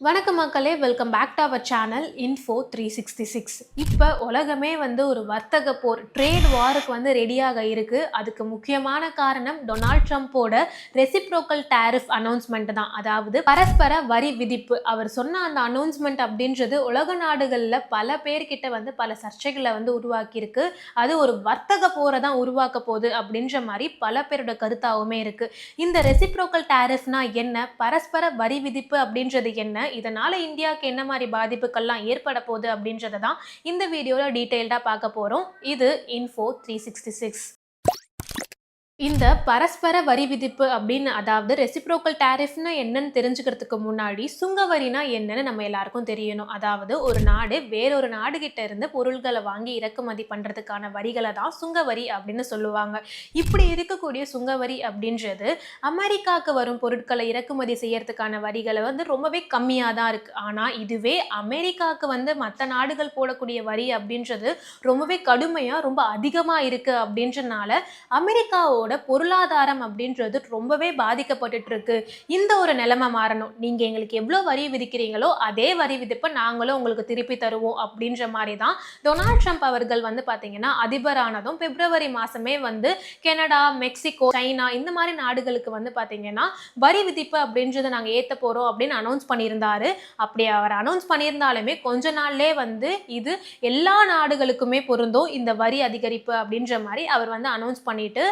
வணக்கம் மக்களே welcome back to our channel info three sixty six இப்போ உலகமே வந்து ஒரு வர்த்தக போர் ட்ரேட் வாருக்கு வந்து ரெடியாக இருக்குது அதுக்கு முக்கியமான காரணம் டொனால்ட் ட்ரம்ப்போட ரெசிப்ரோக்கல் டேரிஃப் அனௌன்ஸ்மெண்ட் தான். அதாவது பரஸ்பர வரி விதிப்பு. அவர் சொன்ன அந்த அனௌன்ஸ்மெண்ட் அப்படின்றது உலக நாடுகளில் பல பேர்கிட்ட வந்து பல சர்ச்சைகளை வந்து உருவாக்கியிருக்கு. அது ஒரு வர்த்தக போரை தான் உருவாக்க போகுது அப்படின்ற மாதிரி பல பேரோட கருத்தாகவுமே இருக்குது இந்த ரெசிப்ரோக்கல் டேரிஃப்னா என்ன? பரஸ்பர வரி விதிப்பு அப்படின்றது என்ன? இதனால இந்தியாவுக்கு என்ன மாதிரி பாதிப்புகள்லாம் ஏற்பட போகுது அப்படின்றத தான் இந்த வீடியோவில் டீட்டெயில்டாக பார்க்க போகிறோம் இது இன்ஃபோ த்ரீ சிக்ஸ்டி சிக்ஸ் இந்த பரஸ்பர வரி விதிப்பு அப்படின்னு அதாவது ரெசிப்ரோக்கல் டேரிஃப்னா என்னன்னு தெரிஞ்சுக்கிறதுக்கு முன்னாடி சுங்க வரினா என்னன்னு நம்ம எல்லாருக்கும் தெரியணும். அதாவது ஒரு நாடு வேறொரு நாடு கிட்ட இருந்து பொருள்களை வாங்கி இறக்குமதி பண்றதுக்கான வரிகளை தான் சுங்க வரி அப்படின்னு சொல்லுவாங்க. இப்படி இருக்கக்கூடிய சுங்க வரி அப்படின்றது அமெரிக்காவுக்கு வரும் பொருட்களை இறக்குமதி செய்யறதுக்கான வரிகளை வந்து ரொம்பவே கம்மியாக தான் இருக்கு. ஆனால் இதுவே அமெரிக்காவுக்கு வந்து மற்ற நாடுகள் போடக்கூடிய வரி அப்படின்றது ரொம்பவே கடுமையாக ரொம்ப அதிகமாக இருக்கு அப்படின்றனால அமெரிக்காவோட பொருளாதாரம் அப்படின்றது ரொம்பவே பாதிக்கப்பட்டுட்டு இருக்கு இந்த ஒரு நிலைமை மாறணும். நீங்க எங்களுக்கு எவ்வளோ வரி விதிக்கிறீங்களோ அதே வரி விதிப்பை நாங்களும் உங்களுக்கு திருப்பி தருவோம் அப்படின்ற மாதிரி தான் டொனால்ட் ட்ரம்ப் அவர்கள் வந்து பார்த்தீங்கன்னா அதிபரானதும் பிப்ரவரி மாசமே வந்து கனடா மெக்சிகோ சைனா இந்த மாதிரி நாடுகளுக்கு வந்து பார்த்தீங்கன்னா வரி விதிப்பு அப்படின்றத நாங்கள் ஏற்ற போகிறோம் அப்படின்னு அனௌன்ஸ் பண்ணியிருந்தாரு. அப்படி அவர் அனௌன்ஸ் பண்ணியிருந்தாலுமே கொஞ்ச நாள்லே வந்து இது எல்லா நாடுகளுக்குமே பொருந்தும். இந்த வரி அதிகரிப்பு அப்படின்ற மாதிரி அவர் வந்து அனௌன்ஸ் பண்ணிட்டு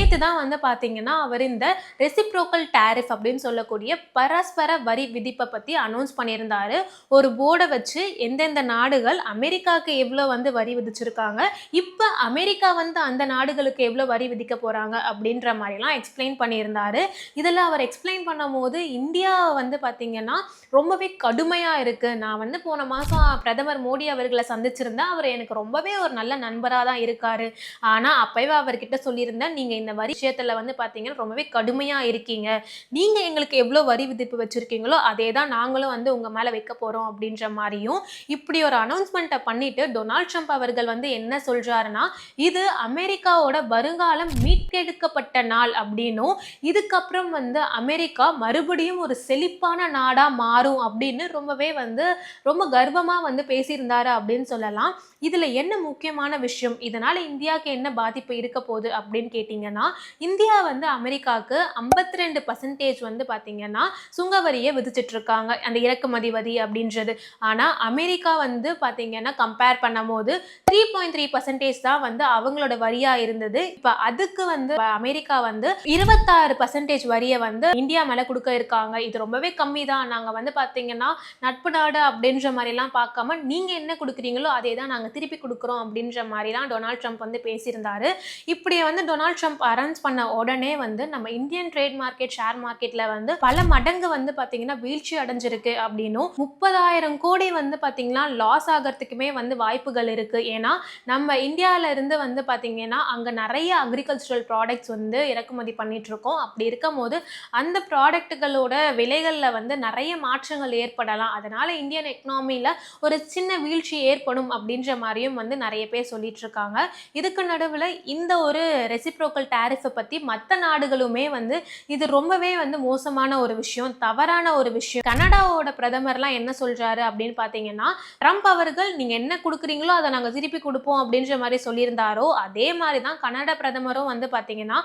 நேற்று தான் வந்து பார்த்தீங்கன்னா அவர் இந்த ரெசிப்ரோக்கல் டேரிஃப் அப்படின்னு சொல்லக்கூடிய பரஸ்பர வரி விதிப்பை பற்றி அனௌன்ஸ் பண்ணியிருந்தாரு. ஒரு போர்டை வச்சு எந்தெந்த நாடுகள் அமெரிக்காவுக்கு எவ்வளோ வந்து வரி விதிச்சிருக்காங்க இப்போ அமெரிக்கா வந்து அந்த நாடுகளுக்கு எவ்வளோ வரி விதிக்க போகிறாங்க அப்படின்ற மாதிரிலாம் எக்ஸ்பிளைன் பண்ணியிருந்தாரு. இதில் அவர் எக்ஸ்பிளைன் பண்ணும்போது இந்தியா வந்து பார்த்தீங்கன்னா ரொம்பவே கடுமையாக இருக்குது நான் வந்து போன மாதம் பிரதமர் மோடி அவர்களை சந்திச்சிருந்தேன். அவர் எனக்கு ரொம்பவே ஒரு நல்ல நண்பராக தான் இருக்கார். ஆனால் அப்போவே அவர்கிட்ட சொல்லியிருந்தேன் நீங்கள் இந்த இந்த வரி விஷயத்தில் வந்து பார்த்தீங்கன்னா ரொம்பவே கடுமையாக இருக்கீங்க. நீங்கள் எங்களுக்கு எவ்வளோ வரி விதிப்பு வச்சுருக்கீங்களோ அதே தான் நாங்களும் வந்து உங்கள் மேலே வைக்க போகிறோம் அப்படின்ற மாதிரியும் இப்படி ஒரு அனௌன்ஸ்மெண்ட்டை பண்ணிட்டு டொனால்ட் ட்ரம்ப் அவர்கள் வந்து என்ன சொல்கிறாருன்னா இது அமெரிக்காவோட வருங்காலம் மீட்டெடுக்கப்பட்ட நாள் அப்படின்னும் இதுக்கப்புறம் வந்து அமெரிக்கா மறுபடியும் ஒரு செழிப்பான நாடாக மாறும் அப்படின்னு ரொம்பவே வந்து ரொம்ப கர்வமாக வந்து பேசியிருந்தாரு அப்படின்னு சொல்லலாம். இதில் என்ன முக்கியமான விஷயம்? இதனால் இந்தியாவுக்கு என்ன பாதிப்பு இருக்க போகுது அப்படின்னு கேட்டிங்கன்னா இந்தியா வந்து அமெரிக்காவுக்கு ஐம்பத்தி ரெண்டு பர்சன்டேஜ் வந்து பார்த்தீங்கன்னா சுங்கவரியை விதிச்சிட்டு இருக்காங்க அந்த இறக்குமதி வரி அப்படின்றது. ஆனால் அமெரிக்கா வந்து பார்த்தீங்கன்னா கம்பேர் பண்ணும்போது த்ரீ பாயிண்ட் த்ரீ பர்சன்டேஜ் தான் வந்து அவங்களோட வரியாக இருந்தது. இப்போ அதுக்கு வந்து அமெரிக்கா வந்து இருபத்தாறு பர்சன்டேஜ் வரியை வந்து இந்தியா மேலே கொடுக்க இருக்காங்க. இது ரொம்பவே கம்மி தான். நாங்கள் வந்து பார்த்தீங்கன்னா நட்பு நாடு அப்படின்ற மாதிரிலாம் பார்க்காம நீங்கள் என்ன கொடுக்குறீங்களோ அதே தான் நாங்கள் திருப்பி கொடுக்குறோம் அப்படின்ற மாதிரிலாம் டொனால்ட் ட்ரம்ப் வந்து பேசியிருந்தாரு. இப்படி வந்து டொனால்ட் ட்ரம்ப் அரௌன்ஸ் பண்ண உடனே வந்து நம்ம இந்தியன் ட்ரேட் மார்க்கெட் ஷேர் மார்க்கெட்ல வந்து பல மடங்கு வந்து பாத்தீங்கன்னா வீழ்ச்சி அடைஞ்சிருக்கு அப்படின்னும் முப்பதாயிரம் கோடி வந்து பாத்தீங்கன்னா லாஸ் ஆகிறதுக்குமே வந்து வாய்ப்புகள் இருக்கு. ஏன்னா நம்ம இந்தியால இருந்து வந்து பாத்தீங்கன்னா அங்க நிறைய அக்ரிகல்ச்சரல் ப்ராடக்ட்ஸ் வந்து இறக்குமதி பண்ணிட்டு இருக்கோம் அப்படி இருக்கும் போது அந்த ப்ராடக்ட்டுகளோட விலைகளில் வந்து நிறைய மாற்றங்கள் ஏற்படலாம். அதனால இந்தியன் எக்கனாமியில ஒரு சின்ன வீழ்ச்சி ஏற்படும் அப்படின்ற மாதிரியும் வந்து நிறைய பேர் சொல்லிட்டு இருக்காங்க இதுக்கு நடுவில் இந்த ஒரு ரெசிப்ரோக்கல் டேரிஃபை பற்றி மற்ற நாடுகளுமே வந்து இது ரொம்பவே வந்து மோசமான ஒரு விஷயம் தவறான ஒரு விஷயம். கனடாவோட பிரதமர்லாம் என்ன சொல்கிறாரு அப்படின்னு பார்த்தீங்கன்னா ட்ரம்ப் அவர்கள் நீங்கள் என்ன கொடுக்குறீங்களோ அதை நாங்கள் திருப்பி கொடுப்போம் அப்படின்ற மாதிரி சொல்லியிருந்தாரோ அதே மாதிரி தான் கனடா பிரதமரும் வந்து பார்த்தீங்கன்னா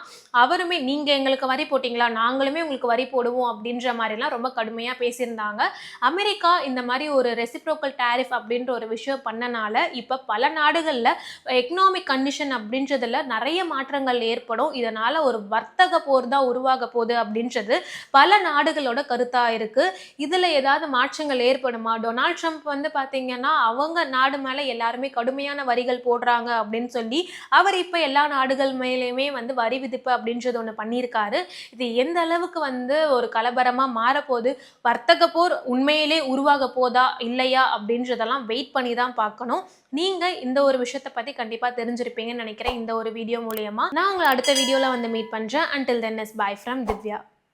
அவருமே நீங்கள் எங்களுக்கு வரி போட்டிங்களா நாங்களுமே உங்களுக்கு வரி போடுவோம் அப்படின்ற மாதிரிலாம் ரொம்ப கடுமையாக பேசியிருந்தாங்க. அமெரிக்கா இந்த மாதிரி ஒரு ரெசிப்ரோக்கல் டேரிஃப் அப்படின்ற ஒரு விஷயம் பண்ணனால இப்போ பல நாடுகளில் எக்கனாமிக் கண்டிஷன் அப்படின்றதுல நிறைய மாற்றங்கள் ஏற்படும். இதனால் ஒரு வர்த்தக போர் தான் உருவாக போகுது அப்படின்றது பல நாடுகளோட கருத்தாக இருக்குது இதில் ஏதாவது மாற்றங்கள் ஏற்படுமா? டொனால்ட் ட்ரம்ப் வந்து பார்த்தீங்கன்னா அவங்க நாடு மேலே எல்லாருமே கடுமையான வரிகள் போடுறாங்க அப்படின்னு சொல்லி அவர் இப்போ எல்லா நாடுகள் மேலேயுமே வந்து வரி விதிப்பு அப்படின்றது ஒன்று பண்ணியிருக்காரு. இது எந்த அளவுக்கு வந்து ஒரு கலவரமாக மாறப்போகுது? வர்த்தக போர் உண்மையிலே உருவாக போதா? இல்லையா? அப்படின்றதெல்லாம் வெயிட் பண்ணி தான் பார்க்கணும். நீங்கள் இந்த ஒரு விஷயத்தை பற்றி கண்டிப்பாக தெரிஞ்சிருப்பீங்கன்னு நினைக்கிறேன். இந்த ஒரு வீடியோ மூலியமா. நான் உங்களை அடுத்த வீடியோவில் வந்து மீட் பண்ணுறேன் until then is bye from Divya